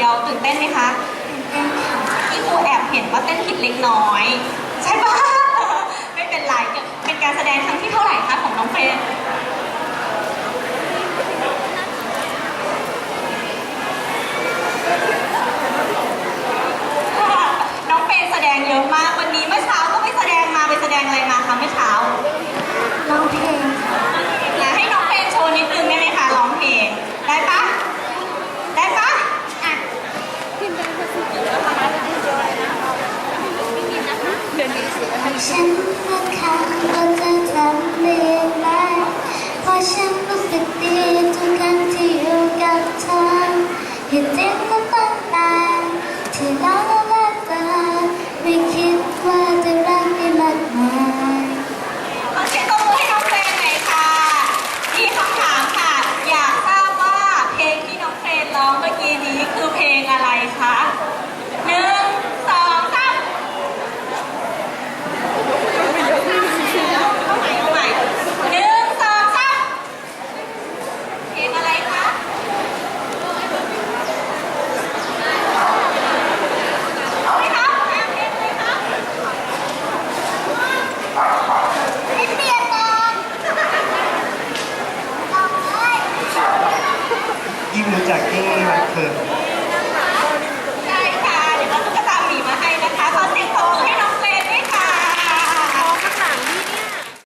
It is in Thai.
ดียวตื่นเต้นไหมคะที่ครูแอบเห็นว่าเต้นผิดเล็กน้อย ใช่ปะไม่เป็นไรเป็นการแสดงครั้งที่เท่าไหร่คะของน้องเฟรนน้องเฟรนแสดงเยอะมากวันนี้เมื่อเช้าก็ไปแสดงมาไปแสดงอะไร ฉันมาค้างก็จะทำเรื่เพราะฉันรู้สึกดีทุกครั้งที่ คือ